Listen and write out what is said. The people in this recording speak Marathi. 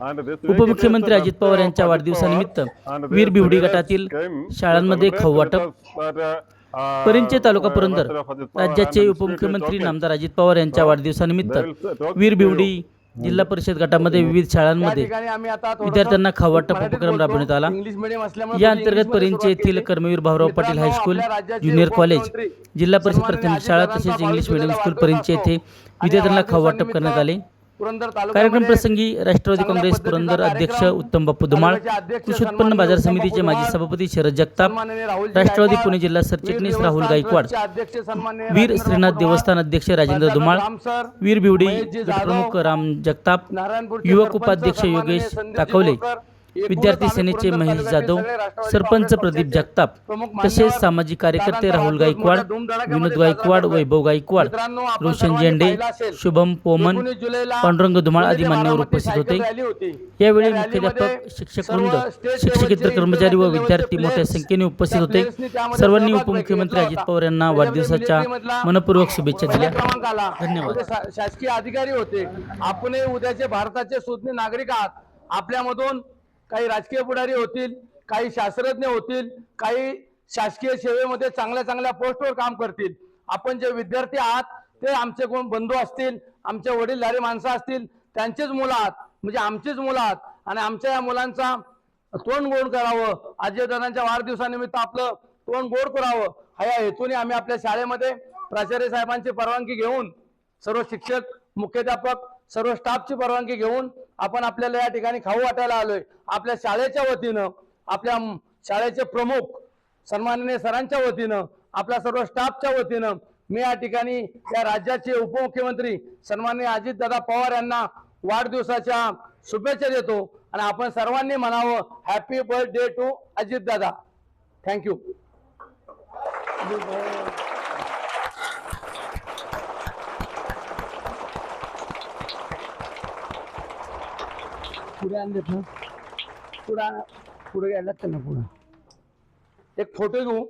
उपमुख्यमंत्री अजित पवार यांच्या वाढदिवसानिमित्त वीर बिवडी गटातील शाळांमध्ये खाऊ वाटप. परिंचे तालुका पुरंदर राज्याचे उपमुख्यमंत्री नामदार अजित पवार यांच्या वाढदिवसानिमित्त वीर बिवडी जिल्हा परिषद गटामध्ये विविध शाळांमध्ये विद्यार्थ्यांना खाऊ वाटप उपक्रम राबवण्यात आला. या अंतर्गत परिंचे येथील Karmaveer Bhaurao Patil high school junior college Zilla Parishad प्राथमिक शाळा तसेच इंग्लिश मिडियम स्कूल परिंचे येथे विद्यार्थ्यांना खाऊ वाटप करण्यात आले. कार्यक्रम प्रसंगी राष्ट्रवादी काँग्रेस पुरंदर अध्यक्ष उत्तम बाप्पू धुमाळ कृषी उत्पन्न बाजार समितीचे माजी सभापती शरद जगताप राष्ट्रवादी पुणे जिल्हा सरचिटणीस राहुल गायकवाड वीर श्रीनाथ देवस्थान अध्यक्ष राजेंद्र धुमाळ वीर बिवडी गटप्रमुख राम जगताप युवक उपाध्यक्ष योगेश ताकवले विद्यार्थी सेनेचे महेश जाधव सरपंच प्रदीप जगताप तसेच सामाजिक कार्यकर्ते राहुल गायकवाड विनोद गायकवाड वैभव गायकवाड रोशन झेंडे शुभम पोमन पांडुरंग धुमाळ आदी मान्यवर उपस्थित होते. यावेळी मुख्याध्यापक शिक्षक वृंद शिक्षकेतर कर्मचारी व विद्यार्थी मोठ्या संख्येने उपस्थित होते. सर्वांनी उपमुख्यमंत्री अजित पवार यांना वाढदिवसाच्या मनपूर्वक शुभेच्छा दिल्या. धन्यवाद. शासकीय अधिकारी होते. आपण उद्याचे भारताचे सुज्ञ नागरिक आहात. आपल्यामधून काही राजकीय पुढारी होतील काही शास्त्रज्ञ होतील काही शासकीय सेवेमध्ये चांगल्या चांगल्या पोस्टवर काम करतील. आपण जे विद्यार्थी आहात ते आमचे कोण बंधू असतील आमचे वडीलधारी माणसं असतील त्यांचेच मुलं आहात म्हणजे आमचीच मुलं आहात. आणि आमच्या या मुलांचा तोंड गोड करावं आजीदादांच्या वाढदिवसानिमित्त आपलं तोंड गोड करावं ह्या हेतूने आम्ही आपल्या शाळेमध्ये प्राचार्य साहेबांची परवानगी घेऊन सर्व शिक्षक मुख्याध्यापक सर्व स्टाफची परवानगी घेऊन आपण आपल्याला या ठिकाणी खाऊ वाटायला आलोय. आपल्या शाळेच्या वतीनं आपल्या शाळेचे प्रमुख सन्माननीय सरांच्या वतीनं आपल्या सर्व स्टाफच्या वतीनं मी या ठिकाणी या राज्याचे उपमुख्यमंत्री सन्माननीय अजितदादा पवार यांना वाढदिवसाच्या शुभेच्छा देतो आणि आपण सर्वांनी म्हणावं happy birthday to Ajitdada. Thank you पुढे आणलेत ना पुढे पुढे घ्यायला ना पुढं. एक फोटो घेऊ.